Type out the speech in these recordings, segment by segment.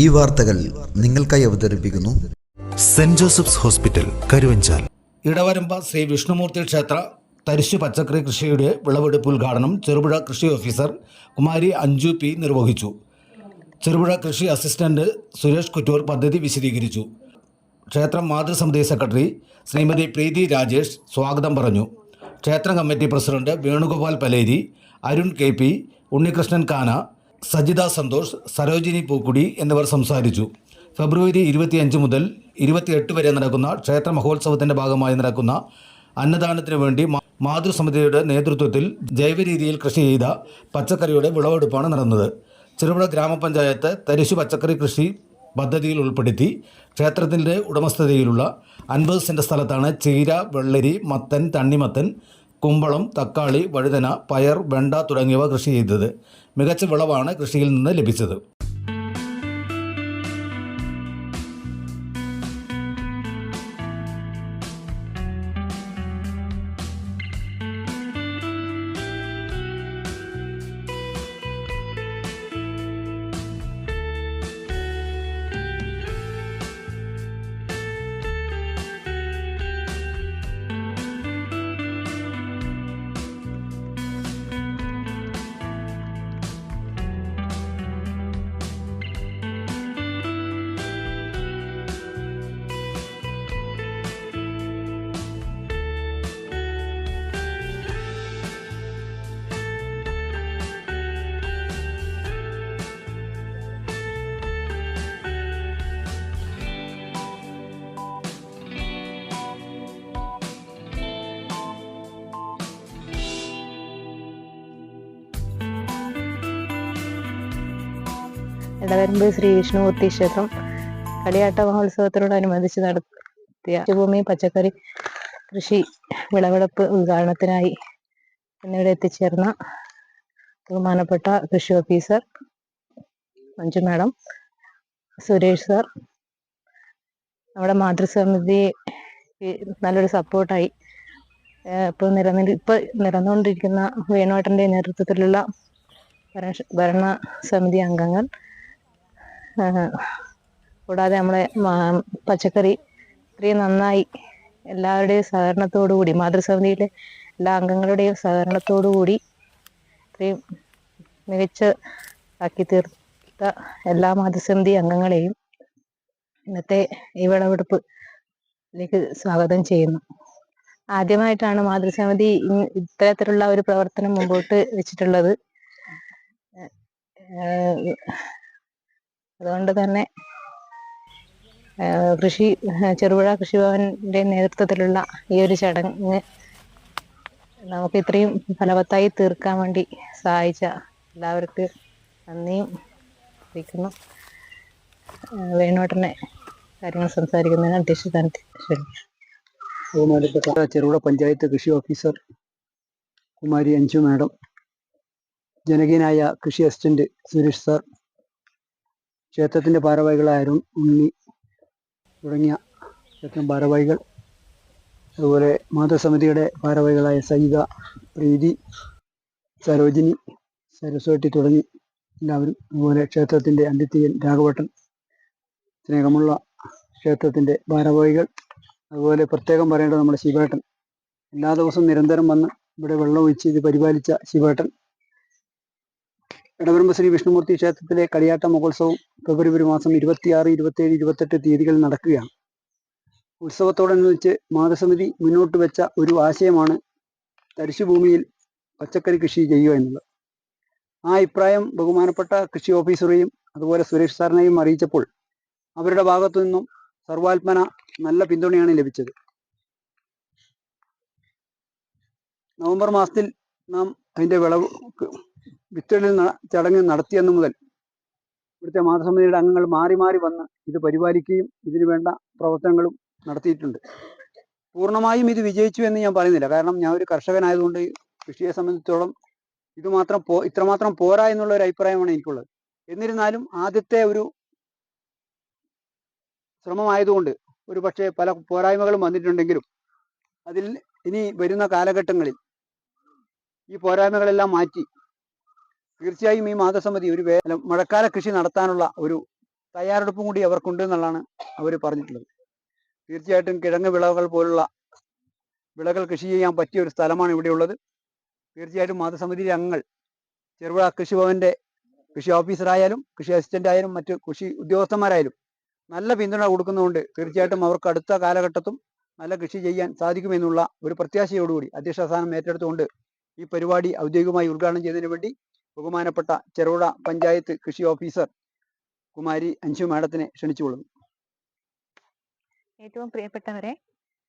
ഈ വാർത്തകൾ നിങ്ങൾക്കായി അവതരിപ്പിക്കുന്നു. Saint Joseph's hospital Karuvanchal. Idavaramba Sree Vishnumoorthy ക്ഷേത്ര തരിശു പച്ചക്കറി കൃഷിയുടെ വിളവെടുപ്പ് ഉദ്ഘാടനം ചെറുപുഴ കൃഷി ഓഫീസർ കുമാരി അഞ്ജു പി നിർവഹിച്ചു. ചെറുപുഴ കൃഷി അസിസ്റ്റന്റ് സുരേഷ് കുറ്റൂർ പദ്ധതി വിശദീകരിച്ചു. ക്ഷേത്രം മാതൃസമിതി സെക്രട്ടറി ശ്രീമതി പ്രീതി രാജേഷ് സ്വാഗതം പറഞ്ഞു. ക്ഷേത്ര committee president Venugopal Paleri Arun K P Unnikrishnan Kana Sajitha Santhosh Sarojini Pookudi എന്നിവർ സംസാരിച്ചു. ഫെബ്രുവരി ഇരുപത്തിയഞ്ച് മുതൽ ഇരുപത്തിയെട്ട് വരെ നടക്കുന്ന ക്ഷേത്ര മഹോത്സവത്തിന്റെ ഭാഗമായി നടക്കുന്ന അന്നദാനത്തിനു വേണ്ടി മാതൃസമിതിയുടെ നേതൃത്വത്തിൽ ജൈവരീതിയിൽ കൃഷി ചെയ്ത പച്ചക്കറിയുടെ വിളവെടുപ്പാണ് നടന്നത്. ചെറുപുഴ ഗ്രാമപഞ്ചായത്ത് തരിശു പച്ചക്കറി കൃഷി പദ്ധതിയിൽ ഉൾപ്പെടുത്തി ക്ഷേത്രത്തിന്റെ ഉടമസ്ഥതയിലുള്ള അൻപത് സെന്റ് സ്ഥലത്താണ് ചീര വെള്ളരി മത്തൻ തണ്ണിമത്തൻ കുമ്പളം തക്കാളി വഴുതന പയർ വെണ്ട തുടങ്ങിയവ കൃഷി ചെയ്തത്. മികച്ച വിളവാണ് കൃഷിയിൽ നിന്ന് ലഭിച്ചത്. ഇടവരമ്പ് ശ്രീ വിഷ്ണുമൂർത്തി ക്ഷേത്രം കളിയാട്ട മഹോത്സവത്തിനോടനുബന്ധിച്ച് നടത്തിയ ഭൂമി പച്ചക്കറി കൃഷി വിളവെടുപ്പ് ഉദ്ഘാടനത്തിനായി എന്നിവിടെ എത്തിച്ചേർന്ന ബഹുമാനപ്പെട്ട കൃഷി officer Manju madam Suresh sir നമ്മുടെ മാതൃസമിതി നല്ലൊരു സപ്പോർട്ടായി. ഇപ്പോൾ നിരന്നി ഇപ്പോൾ നിരന്നുകൊണ്ടിരിക്കുന്ന വേണുവേട്ടന്റെ നേതൃത്വത്തിലുള്ള ഭരണ സമിതി അംഗങ്ങൾ കൂടാതെ നമ്മളെ പച്ചക്കറി ഇത്രയും നന്നായി എല്ലാവരുടെയും സഹകരണത്തോടു കൂടി മാതൃസമിതിയിലെ എല്ലാ അംഗങ്ങളുടെയും സഹകരണത്തോടു കൂടി ഇത്രയും മികച്ച ആക്കി തീർത്ത എല്ലാ മാതൃസമിതി അംഗങ്ങളെയും ഇന്നത്തെ ഈ വിളവെടുപ്പിലേക്ക് സ്വാഗതം ചെയ്യുന്നു. ആദ്യമായിട്ടാണ് മാതൃസമിതി ഇത്തരത്തിലുള്ള ഒരു പ്രവർത്തനം മുമ്പോട്ട് വെച്ചിട്ടുള്ളത്. അതുകൊണ്ട് തന്നെ കൃഷി ചെറുപുഴ കൃഷിഭവന്റെ നേതൃത്വത്തിലുള്ള ഈ ഒരു ചടങ്ങ് നമുക്ക് ഇത്രയും ഫലവത്തായി തീർക്കാൻ വേണ്ടി സഹായിച്ച എല്ലാവർക്കും നന്ദിയും അറിയിക്കുന്നു. വേണോട്ടനെ കാര്യങ്ങൾ സംസാരിക്കുന്നതിന് അധ്യക്ഷ സ്ഥാനത്ത് ചെറുപുഴ പഞ്ചായത്ത് കൃഷി ഓഫീസർ കുമാരി അഞ്ജു മാഡം ജനകീയനായ കൃഷി അസിസ്റ്റന്റ് സുരേഷ് സാർ ക്ഷേത്രത്തിന്റെ ഭാരവാഹികളായിരുന്നു ഉണ്ണി തുടങ്ങിയ ക്ഷേത്രം ഭാരവാഹികൾ അതുപോലെ മാതൃസമിതിയുടെ ഭാരവാഹികളായ സൈത പ്രീതി സരോജിനി സരസ്വതി തുടങ്ങി എല്ലാവരും അതുപോലെ ക്ഷേത്രത്തിന്റെ അന്തിത്യൻ രാഘവട്ടൻ സ്നേഹമുള്ള ക്ഷേത്രത്തിന്റെ ഭാരവാഹികൾ. അതുപോലെ പ്രത്യേകം പറയേണ്ടത് നമ്മുടെ ശിവേട്ടൻ. എല്ലാ ദിവസവും നിരന്തരം വന്ന് ഇവിടെ വെള്ളം ഒഴിച്ച് ഇത് പരിപാലിച്ച ശിവേട്ടൻ. ഇടവരമ്പ് ശ്രീ വിഷ്ണുമൂർത്തി ക്ഷേത്രത്തിലെ കളിയാട്ട മഹോത്സവം ഫെബ്രുവരി മാസം ഇരുപത്തിയാറ് ഇരുപത്തിയേഴ് ഇരുപത്തെട്ട് തീയതികളിൽ നടക്കുകയാണ്. ഉത്സവത്തോടനുബന്ധിച്ച് മാതൃസമിതി മുന്നോട്ട് വെച്ച ഒരു ആശയമാണ് തരിശുഭൂമിയിൽ പച്ചക്കറി കൃഷി ചെയ്യുക എന്നുള്ളത്. ആ അഭിപ്രായം ബഹുമാനപ്പെട്ട കൃഷി ഓഫീസറെയും അതുപോലെ സുരേഷ് സാറിനെയും അറിയിച്ചപ്പോൾ അവരുടെ ഭാഗത്തു നിന്നും സർവാത്മന നല്ല പിന്തുണയാണ് ലഭിച്ചത്. നവംബർ മാസത്തിൽ നാം അതിന്റെ വിളവ് ന- ചടങ്ങ് നടത്തിയെന്നു മുതൽ ഇവിടുത്തെ മാതൃസമിതിയുടെ അംഗങ്ങൾ മാറി മാറി വന്ന് ഇത് പരിപാലിക്കുകയും ഇതിനു വേണ്ട പ്രവർത്തനങ്ങളും നടത്തിയിട്ടുണ്ട്. പൂർണമായും ഇത് വിജയിച്ചു എന്ന് ഞാൻ പറയുന്നില്ല. കാരണം ഞാൻ ഒരു കർഷകനായതുകൊണ്ട് കൃഷിയെ സംബന്ധിച്ചോളം ഇത് മാത്രം പോ ഇത്രമാത്രം പോരാ എന്നുള്ള ഒരു അഭിപ്രായമാണ് എനിക്കുള്ളത്. എന്നിരുന്നാലും ആദ്യത്തെ ഒരു ശ്രമമായതുകൊണ്ട് ഒരു പക്ഷേ പല പോരായ്മകളും വന്നിട്ടുണ്ടെങ്കിലും അതിൽ ഇനി വരുന്ന കാലഘട്ടങ്ങളിൽ ഈ പോരായ്മകളെല്ലാം മാറ്റി തീർച്ചയായും ഈ മാതൃസമിതി ഒരു മഴക്കാല കൃഷി നടത്താനുള്ള ഒരു തയ്യാറെടുപ്പും കൂടി അവർക്കുണ്ട് എന്നുള്ളതാണ് അവർ പറഞ്ഞിട്ടുള്ളത്. തീർച്ചയായിട്ടും കിഴങ്ങ് വിളകൾ പോലുള്ള വിളകൾ കൃഷി ചെയ്യാൻ പറ്റിയ ഒരു സ്ഥലമാണ് ഇവിടെയുള്ളത് തീർച്ചയായിട്ടും മാതൃസമിതിയിലെ അംഗങ്ങൾ ചെറുപുഴ കൃഷിഭവന്റെ കൃഷി ഓഫീസറായാലും കൃഷി അസിസ്റ്റന്റ് ആയാലും മറ്റ് കൃഷി ഉദ്യോഗസ്ഥന്മാരായാലും നല്ല പിന്തുണ കൊടുക്കുന്നതുകൊണ്ട് തീർച്ചയായിട്ടും അവർക്ക് അടുത്ത കാലഘട്ടത്തും നല്ല കൃഷി ചെയ്യാൻ സാധിക്കുമെന്നുള്ള ഒരു പ്രത്യാശയോടുകൂടി അധ്യക്ഷ സ്ഥാനം ഏറ്റെടുത്തുകൊണ്ട് ഈ പരിപാടി ഔദ്യോഗികമായി ഉദ്ഘാടനം ചെയ്തതിനു വേണ്ടി ബഹുമാനപ്പെട്ട ചെറുപുഴ പഞ്ചായത്ത് കൃഷി ഓഫീസർ കുമാരി അഞ്ചു മാഡത്തിനെ ക്ഷണിച്ചുകൊള്ളുന്നു. ഏറ്റവും പ്രിയപ്പെട്ടവരെ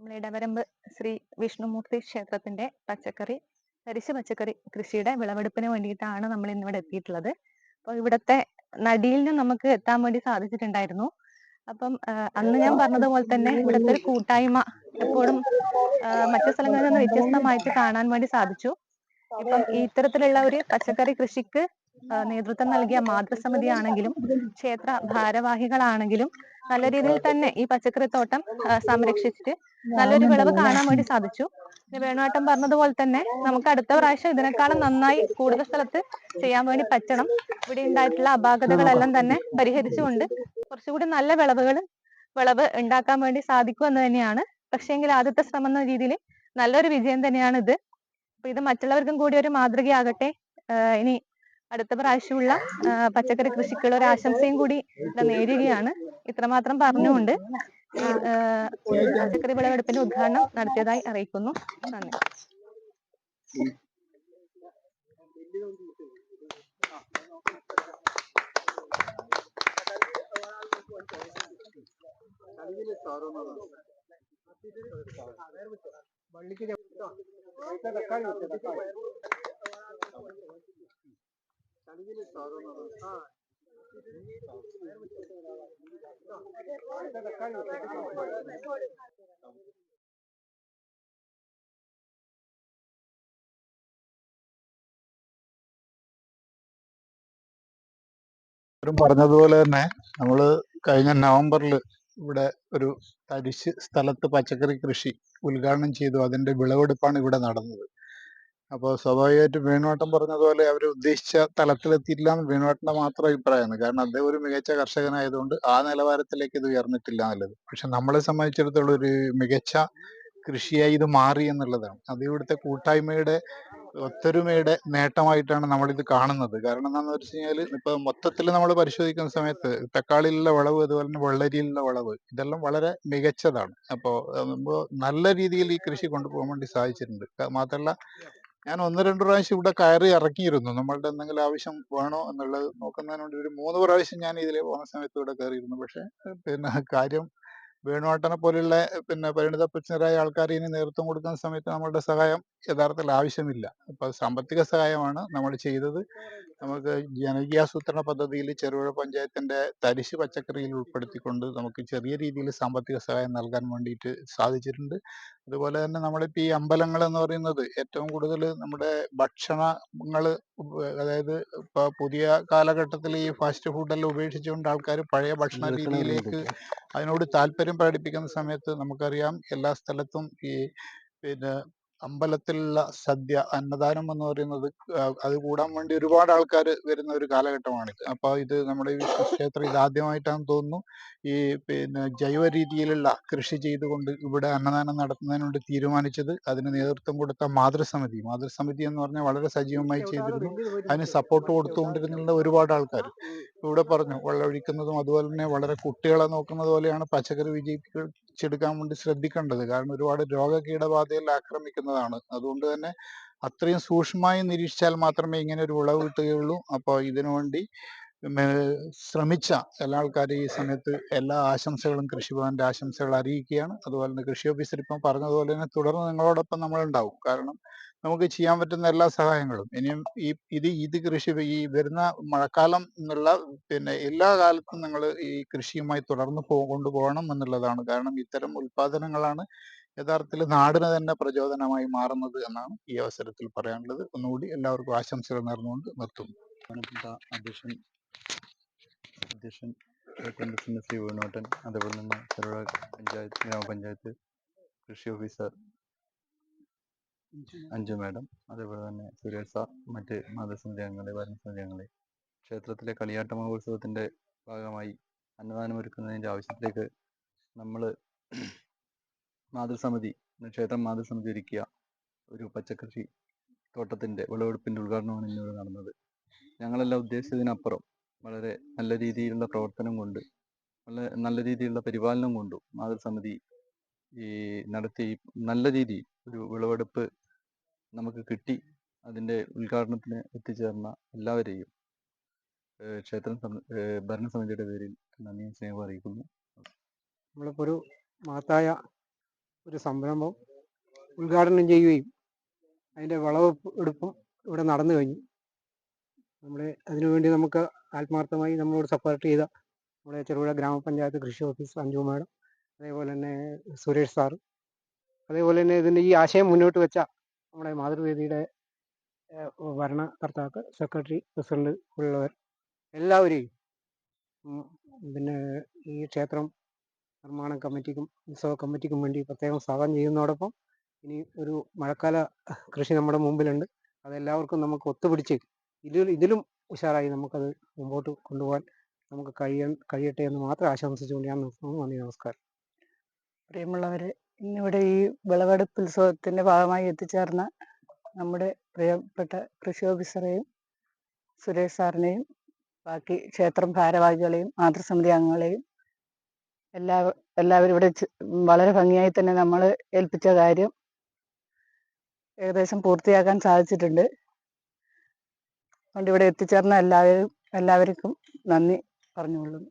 നമ്മുടെ ഇടവരമ്പ് ശ്രീ വിഷ്ണുമൂർത്തി ക്ഷേത്രത്തിന്റെ പച്ചക്കറി തരിശ് പച്ചക്കറി കൃഷിയുടെ വിളവെടുപ്പിന് വേണ്ടിയിട്ടാണ് നമ്മൾ ഇന്നിവിടെ എത്തിയിട്ടുള്ളത്. അപ്പോൾ ഇവിടുത്തെ നടിയിൽ നിന്ന് നമുക്ക് എത്താൻ വേണ്ടി സാധിച്ചിട്ടുണ്ടായിരുന്നു. അപ്പം അന്ന് ഞാൻ പറഞ്ഞതുപോലെ തന്നെ ഇവിടുത്തെ ഒരു കൂട്ടായ്മ എപ്പോഴും മറ്റു സ്ഥലങ്ങളിൽ നിന്ന് വ്യത്യസ്തമായിട്ട് കാണാൻ വേണ്ടി സാധിച്ചു. ഇപ്പം ഇത്തരത്തിലുള്ള ഒരു പച്ചക്കറി കൃഷിക്ക് നേതൃത്വം നൽകിയ മാതൃസമിതി ആണെങ്കിലും ക്ഷേത്ര ഭാരവാഹികളാണെങ്കിലും നല്ല രീതിയിൽ തന്നെ ഈ പച്ചക്കറി തോട്ടം സംരക്ഷിച്ചിട്ട് നല്ലൊരു വിളവ് കാണാൻ വേണ്ടി സാധിച്ചു. വേണുവാട്ടം പറഞ്ഞതുപോലെ തന്നെ നമുക്ക് അടുത്ത പ്രാവശ്യം ഇതിനേക്കാളും നന്നായി കൂടുതൽ സ്ഥലത്ത് ചെയ്യാൻ വേണ്ടി പറ്റണം. ഇവിടെ ഉണ്ടായിട്ടുള്ള അപാകതകളെല്ലാം തന്നെ പരിഹരിച്ചുകൊണ്ട് കുറച്ചുകൂടി നല്ല വിളവുകൾ വിളവ് ഉണ്ടാക്കാൻ വേണ്ടി സാധിക്കും എന്ന് തന്നെയാണ്. പക്ഷേങ്കിൽ ആദ്യത്തെ ശ്രമം എന്ന രീതിയിൽ നല്ലൊരു വിജയം തന്നെയാണ് ഇത് അപ്പൊ ഇത് മറ്റുള്ളവർക്കും കൂടി ഒരു മാതൃകയാകട്ടെ. ഇനി അടുത്ത പ്രാവശ്യമുള്ള പച്ചക്കറി കൃഷിക്കുള്ള ഒരു ആശംസയും കൂടി നേരുകയാണ്. ഇത്രമാത്രം പറഞ്ഞുകൊണ്ട് പച്ചക്കറി വിളവെടുപ്പിന്റെ ഉദ്ഘാടനം നടത്തിയതായി അറിയിക്കുന്നു. നന്ദി. ഇവരും പറഞ്ഞതുപോലെ തന്നെ നമ്മൾ കഴിഞ്ഞ നവംബറിൽ ഇവിടെ ഒരു തരിശ് സ്ഥലത്ത് പച്ചക്കറി കൃഷി ഉദ്ഘാടനം ചെയ്തു. അതിന്റെ വിളവെടുപ്പാണ് ഇവിടെ നടന്നത്. അപ്പോൾ സ്വാഭാവികമായിട്ടും വേണുവാട്ടം പറഞ്ഞതുപോലെ അവർ ഉദ്ദേശിച്ച തലത്തിലെത്തിയില്ല എന്ന് വേണുവട്ടന്റെ മാത്രം അഭിപ്രായമാണ്. കാരണം അദ്ദേഹം ഒരു മികച്ച കർഷകനായതുകൊണ്ട് ആ നിലവാരത്തിലേക്ക് ഇത് ഉയർന്നിട്ടില്ല എന്നുള്ളത്. പക്ഷെ നമ്മളെ സംബന്ധിച്ചിടത്തോളം ഒരു മികച്ച കൃഷിയായി ഇത് മാറി എന്നുള്ളതാണ്. അത് ഇവിടുത്തെ കൂട്ടായ്മയുടെ ഒത്തൊരുമയുടെ നേട്ടമായിട്ടാണ് ഇത് കാണുന്നത്. കാരണം എന്താണെന്ന് വെച്ച് കഴിഞ്ഞാൽ ഇപ്പൊ മൊത്തത്തിൽ നമ്മൾ പരിശോധിക്കുന്ന സമയത്ത് തക്കാളിയിലുള്ള വളവ് അതുപോലെ തന്നെ വെള്ളരിയിലുള്ള വളവ് ഇതെല്ലാം വളരെ മികച്ചതാണ്. അപ്പോൾ നല്ല രീതിയിൽ ഈ കൃഷി കൊണ്ടുപോകാൻ വേണ്ടി സാധിച്ചിട്ടുണ്ട്. മാത്രല്ല ഞാൻ ഒന്ന് രണ്ട് പ്രാവശ്യം ഇവിടെ കയറി ഇറക്കിയിരുന്നു. നമ്മളുടെ എന്തെങ്കിലും ആവശ്യം വേണോ എന്നുള്ളത് നോക്കുന്നതിന് വേണ്ടി ഒരു മൂന്ന് പ്രാവശ്യം ഞാൻ ഇതിൽ പോകുന്ന സമയത്ത് ഇവിടെ കയറിയിരുന്നു. പക്ഷെ പിന്നെ കാര്യം വേണുവാട്ടനെ പോലെയുള്ള പിന്നെ പരിണിത പുരുഷരായ ആൾക്കാർ ഇനി നേതൃത്വം കൊടുക്കുന്ന സമയത്ത് നമ്മളുടെ സഹായം യഥാർത്ഥത്തിൽ ആവശ്യമില്ല. അപ്പൊ സാമ്പത്തിക സഹായമാണ് നമ്മൾ ചെയ്തത്. നമുക്ക് ജനകീയാസൂത്രണ പദ്ധതിയിൽ ചെറുപുഴ പഞ്ചായത്തിന്റെ തരിശ് പച്ചക്കറിയിൽ ഉൾപ്പെടുത്തിക്കൊണ്ട് നമുക്ക് ചെറിയ രീതിയിൽ സാമ്പത്തിക സഹായം നൽകാൻ വേണ്ടിയിട്ട് സാധിച്ചിട്ടുണ്ട്. അതുപോലെ തന്നെ നമ്മളിപ്പോ ഈ അമ്പലങ്ങൾ എന്ന് പറയുന്നത് ഏറ്റവും കൂടുതൽ നമ്മുടെ ഭക്ഷണങ്ങൾ അതായത് ഇപ്പൊ പുതിയ കാലഘട്ടത്തിൽ ഈ ഫാസ്റ്റ് ഫുഡ് ഫുഡെല്ലാം ഉപേക്ഷിച്ചുകൊണ്ട് ആൾക്കാർ പഴയ ഭക്ഷണ രീതിയിലേക്ക് അതിനോട് താല്പര്യം പ്രകടിപ്പിക്കുന്ന സമയത്ത് നമുക്കറിയാം എല്ലാ സ്ഥലത്തും ഈ പിന്നെ അമ്പലത്തിലുള്ള സദ്യ അന്നദാനം എന്ന് പറയുന്നത് അത് കൂടാൻ വേണ്ടി ഒരുപാട് ആൾക്കാർ വരുന്ന ഒരു കാലഘട്ടമാണിത്. അപ്പോൾ ഇത് നമ്മുടെ ഈ ക്ഷേത്രം ഇതാദ്യമായിട്ടാണെന്ന് തോന്നുന്നു. ഈ പിന്നെ ജൈവ രീതിയിലുള്ള കൃഷി ചെയ്തുകൊണ്ട് ഇവിടെ അന്നദാനം നടത്തുന്നതിന് വേണ്ടി തീരുമാനിച്ചത് അതിന് നേതൃത്വം കൊടുത്ത മാതൃസമിതി. മാതൃസമിതി എന്ന് പറഞ്ഞാൽ വളരെ സജീവമായി ചെയ്തിരുന്നു. അതിന് സപ്പോർട്ട് കൊടുത്തുകൊണ്ടിരുന്നുള്ള ഒരുപാട് ആൾക്കാർ ഇവിടെ പറഞ്ഞു വെള്ളമൊഴിക്കുന്നതും അതുപോലെ തന്നെ വളരെ കുട്ടികളെ നോക്കുന്നത് പോലെയാണ് പച്ചക്കറി വിജയിപ്പിച്ചെടുക്കാൻ വേണ്ടി ശ്രദ്ധിക്കേണ്ടത്. കാരണം ഒരുപാട് രോഗകീടബാധയിൽ ആക്രമിക്കുന്നതാണ്. അതുകൊണ്ട് തന്നെ അത്രയും സൂക്ഷ്മമായി നിരീക്ഷിച്ചാൽ മാത്രമേ ഇങ്ങനെ ഒരു വിളവ് കിട്ടുകയുള്ളൂ. അപ്പോൾ ഇതിനു വേണ്ടി ഉം, ഏർ ശ്രമിച്ച എല്ലാ ആൾക്കാരും ഈ സമയത്ത് എല്ലാ ആശംസകളും കൃഷിഭവന്റെ ആശംസകൾ അറിയിക്കുകയാണ്. അതുപോലെ തന്നെ കൃഷി ഓഫീസർ ഇപ്പം പറഞ്ഞതുപോലെ തന്നെ തുടർന്ന് നിങ്ങളോടൊപ്പം നമ്മൾ ഉണ്ടാവും കാരണം നമുക്ക് ചെയ്യാൻ പറ്റുന്ന എല്ലാ സഹായങ്ങളും. ഇനിയും ഈ ഇത് ഇത് കൃഷി ഈ വരുന്ന മഴക്കാലം എന്നുള്ള പിന്നെ എല്ലാ കാലത്തും നിങ്ങൾ ഈ കൃഷിയുമായി തുടർന്ന് പോ കൊണ്ടുപോകണം എന്നുള്ളതാണ്. കാരണം ഇത്തരം ഉൽപാദനങ്ങളാണ് യഥാർത്ഥത്തിൽ നാടിന് തന്നെ പ്രചോദനമായി മാറുന്നത് എന്നാണ് ഈ അവസരത്തിൽ പറയാനുള്ളത്. ഒന്നുകൂടി എല്ലാവർക്കും ആശംസകൾ നേർന്നുകൊണ്ട് നിർത്തുന്നു. അധ്യക്ഷൻ അധ്യക്ഷൻ കേന്ദ്രത്തിന്റെ ശ്രീ വേണുട്ടൻ അതേപോലെ തന്നെ ചെറുപുഴ പഞ്ചായത്ത് ഗ്രാമപഞ്ചായത്ത് കൃഷി ഓഫീസർ അഞ്ജു മാഡം അതേപോലെ തന്നെ സുരേഷ് സാർ മറ്റ് മതസമിതി അംഗങ്ങളെ ഭരണസമിതി അംഗങ്ങളെ ക്ഷേത്രത്തിലെ കളിയാട്ട മഹോത്സവത്തിന്റെ ഭാഗമായി അന്നദാനം ഒരുക്കുന്നതിന്റെ ആവശ്യത്തിലേക്ക് നമ്മൾ മാതൃസമിതി ക്ഷേത്രം മാതൃസമിതി ഒരുക്കിയ ഒരു പച്ചക്കൃഷി തോട്ടത്തിന്റെ വിളവെടുപ്പിന്റെ ഉദ്ഘാടനമാണ് ഇന്നിവിടെ നടന്നത്. ഞങ്ങളെല്ലാം ഉദ്ദേശിച്ചതിനപ്പുറം വളരെ നല്ല രീതിയിലുള്ള പ്രവർത്തനം കൊണ്ട് വളരെ നല്ല രീതിയിലുള്ള പരിപാലനം കൊണ്ടും മാതൃസമിതി ഈ നടത്തി നല്ല രീതിയിൽ ഒരു വിളവെടുപ്പ് നമുക്ക് കിട്ടി. അതിന്റെ ഉദ്ഘാടനത്തിന് എത്തിച്ചേർന്ന എല്ലാവരെയും ക്ഷേത്ര ക്ഷേത്രം സമി- ഭരണസമിതിയുടെ പേരിൽ നന്ദിയും സ്നേഹം അറിയിക്കുന്നു. നമ്മളിപ്പോൾ ഒരു മഹത്തായ ഒരു സംരംഭം ഉദ്ഘാടനം ചെയ്യുകയും അതിന്റെ വിളവെടുപ്പ് ഇവിടെ നടന്നു കഴിഞ്ഞു. നമ്മുടെ അതിനുവേണ്ടി നമുക്ക് ആത്മാർത്ഥമായി നമ്മളോട് സപ്പോർട്ട് ചെയ്ത നമ്മുടെ ചെറുപുഴ ഗ്രാമപഞ്ചായത്ത് കൃഷി ഓഫീസ് അഞ്ജു മാഡം അതേപോലെ തന്നെ സുരേഷ് സാർ അതേപോലെ തന്നെ ഇതിന്റെ ഈ ആശയം മുന്നോട്ട് വെച്ച നമ്മുടെ മാതൃവേദിയുടെ ഭരണകർത്താക്കൾ സെക്രട്ടറി പ്രസിഡന്റ് ഉള്ളവർ എല്ലാവരെയും പിന്നെ ഈ ക്ഷേത്രം നിർമ്മാണ കമ്മിറ്റിക്കും ഉത്സവ കമ്മിറ്റിക്കും വേണ്ടി പ്രത്യേകം സ്വാഗതം ചെയ്യുന്നതോടൊപ്പം ഇനി ഒരു മഴക്കാല കൃഷി നമ്മുടെ മുമ്പിലുണ്ട്. അതെല്ലാവർക്കും നമുക്ക് ഒത്തുപിടിച്ച് ഇതിൽ ഇതിലും ഉഷാറായി നമുക്കത് മുമ്പോട്ട് കൊണ്ടുപോകാൻ നമുക്ക് കഴിയ കഴിയട്ടെ എന്ന് മാത്രം ആശംസിച്ചുകൊണ്ട് ഞാൻ നിർത്തുന്നു. നന്ദി നമസ്കാരം. പ്രിയമുള്ളവരെ ഇന്നിവിടെ ഈ വിളവെടുപ്പ് ഉത്സവത്തിന്റെ ഭാഗമായി എത്തിച്ചേർന്ന നമ്മുടെ പ്രിയപ്പെട്ട കൃഷി ഓഫീസറെയും സുരേഷ് സാറിനെയും ബാക്കി ക്ഷേത്രം ഭാരവാഹികളെയും മാതൃസമിതി അംഗങ്ങളെയും എല്ലാ എല്ലാവരും ഇവിടെ വളരെ ഭംഗിയായി തന്നെ നമ്മൾ ഏൽപ്പിച്ച കാര്യം ഏകദേശം പൂർത്തിയാക്കാൻ സാധിച്ചിട്ടുണ്ട്. അതുകൊണ്ട് ഇവിടെ എത്തിച്ചേർന്ന എല്ലാവരും എല്ലാവർക്കും നന്ദി പറഞ്ഞുകൊള്ളുന്നു.